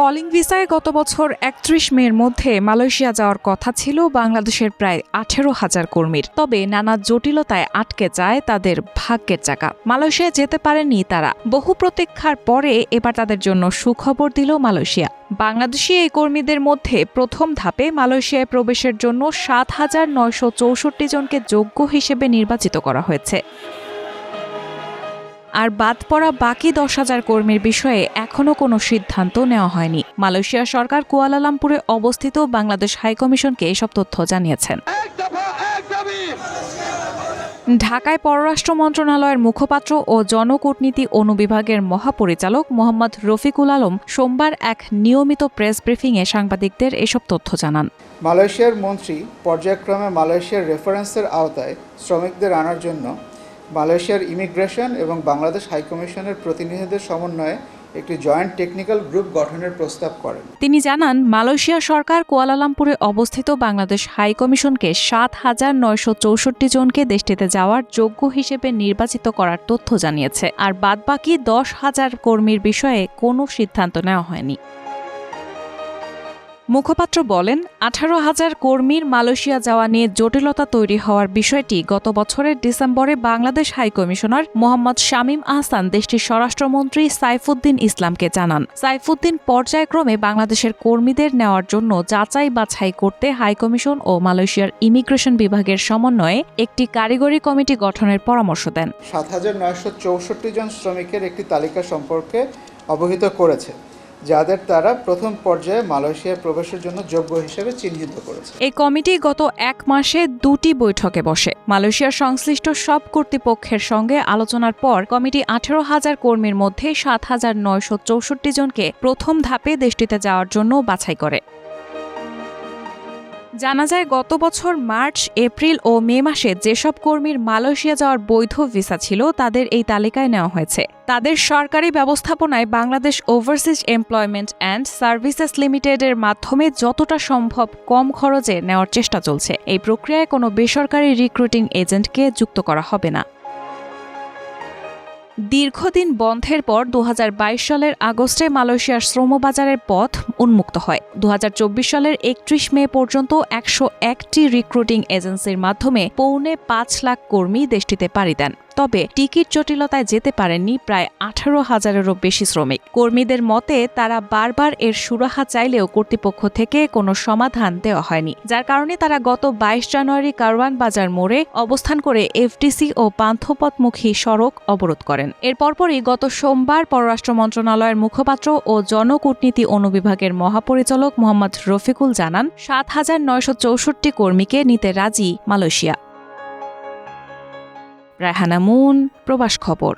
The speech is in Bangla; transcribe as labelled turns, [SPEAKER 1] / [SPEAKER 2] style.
[SPEAKER 1] কলিং ভিসায় গত বছর একত্রিশ মের মধ্যে মালয়েশিয়া যাওয়ার কথা ছিল, বাংলাদেশের প্রায় আঠেরো হাজার কর্মীর। তবে নানা জটিলতায় আটকে যায় তাদের ভাগ্যের চাকা। মালয়েশিয়া যেতে পারেনি তারা। বহু প্রতীক্ষার পরে এবার তাদের জন্য সুখবর দিল মালয়েশিয়া। বাংলাদেশি এই কর্মীদের মধ্যে প্রথম ধাপে মালয়েশিয়ায় প্রবেশের জন্য সাত হাজার নয়শো চৌষট্টি জনকে যোগ্য হিসেবে নির্বাচিত করা হয়েছে। আর বাদ পড়া বাকি দশ হাজার কর্মীর বিষয়ে এখনও কোনো সিদ্ধান্ত নেওয়া হয়নি। মালয়েশিয়া সরকার কুয়ালালামপুরে অবস্থিত বাংলাদেশ হাইকমিশনকে এসব তথ্য জানিয়েছেন। ঢাকায় পররাষ্ট্র মন্ত্রণালয়ের মুখপাত্র ও জনকূটনীতি অনুবিভাগের মহাপরিচালক মোহাম্মদ রফিকুল আলম সোমবার এক নিয়মিত প্রেস ব্রিফিংয়ে সাংবাদিকদের এসব তথ্য জানান।
[SPEAKER 2] মালয়েশিয়ার মন্ত্রী পর্যায়ক্রমে মালয়েশিয়ার রেফারেন্সের আওতায় শ্রমিকদের আনার জন্য মালয়েশিয়ার ইমিগ্রেশন এবং বাংলাদেশ হাইকমিশনের প্রতিনিধিদের সমন্বয়ে একটি জয়েন্ট টেকনিক্যাল গ্রুপ গঠনের প্রস্তাব করেন।
[SPEAKER 1] তিনি জানান, মালয়েশিয়া সরকার কুয়ালালামপুরে অবস্থিত বাংলাদেশ হাই কমিশনকে সাত হাজার নয়শো চৌষট্টি জনকে দেশটিতে যাওয়ার যোগ্য হিসেবে নির্বাচিত করার তথ্য জানিয়েছে। আর বাদবাকি দশ হাজার কর্মীর বিষয়ে কোনো সিদ্ধান্ত নেওয়া হয়নি। মুখপাত্র বলেন, আঠারো হাজার কর্মীর মালয়েশিয়া যাওয়া নিয়ে জটিলতা তৈরি হওয়ার বিষয়টি গত বছরের ডিসেম্বরে বাংলাদেশ হাইকমিশনার মোহাম্মদ শামীম আহসান দেশটির স্বরাষ্ট্রমন্ত্রী সাইফুদ্দিন ইসলামকে জানান। সাইফুদ্দিন পর্যায়ক্রমে বাংলাদেশের কর্মীদের নেওয়ার জন্য যাচাই বাছাই করতে হাইকমিশন ও মালয়েশিয়ার ইমিগ্রেশন বিভাগের সমন্বয়ে একটি কারিগরি কমিটি গঠনের পরামর্শ দেন।
[SPEAKER 2] সাত হাজার নয়শো চৌষট্টি জন শ্রমিকের একটি তালিকা সম্পর্কে অবহিত করেছে। যাদের তারা প্রথম পর্যায়ে মালয়েশিয়ায় প্রবেশের জন্য যোগ্য হিসেবে চিহ্নিত করেছে।
[SPEAKER 1] এই কমিটি গত এক মাসে দুটি বৈঠকে বসে। মালয়েশিয়ার সংশ্লিষ্ট সব কর্তৃপক্ষের সঙ্গে আলোচনার পর কমিটি আঠেরো হাজার কর্মীর মধ্যে সাত হাজার নয়শো চৌষট্টি জনকে প্রথম ধাপে দেশটিতে যাওয়ার জন্য বাছাই করে। জানা যায়, গত বছর মার্চ, এপ্রিল ও মে মাসে যেসব কর্মীর মালয়েশিয়া যাওয়ার বৈধ ভিসা ছিল, তাদের এই তালিকায় নেওয়া হয়েছে। তাদের সরকারি ব্যবস্থাপনায় Bangladesh overseas employment and services লিমিটেডের মাধ্যমে যতটা সম্ভব কম খরচে নেওয়ার চেষ্টা চলছে। এই প্রক্রিয়ায় কোনো বেসরকারি রিক্রুটিং এজেন্টকে যুক্ত করা হবে না। দীর্ঘদিন বন্ধের পর দু হাজার বাইশ সালের আগস্টে মালয়েশিয়ার শ্রমবাজারের পথ উন্মুক্ত হয়। দু হাজার চব্বিশ সালের একত্রিশ মে পর্যন্ত একশো একটি রিক্রুটিং এজেন্সির মাধ্যমে পৌনে পাঁচ লাখ কর্মী দেশটিতে পাড়ি দেন। তবে টিকিট জটিলতায় যেতে পারেননি প্রায় আঠারো হাজারেরও বেশি শ্রমিক। কর্মীদের মতে, তারা বারবার এর সুরাহা চাইলেও কর্তৃপক্ষ থেকে কোনো সমাধান দেওয়া হয়নি, যার কারণে তারা গত বাইশ জানুয়ারি কারওয়ান বাজার মোড়ে অবস্থান করে এফডিসি ও পান্থপথমুখী সড়ক অবরোধ করেন। এর পরপরই গত সোমবার পররাষ্ট্র মন্ত্রণালয়ের মুখপাত্র ও জনকূটনীতি অনুবিভাগের মহাপরিচালক মোহাম্মদ রফিকুল জানান, সাত হাজার নয়শো চৌষট্টি কর্মীকে নিতে রাজি মালয়েশিয়া। রায়হানা মুন, প্রবাস খবর।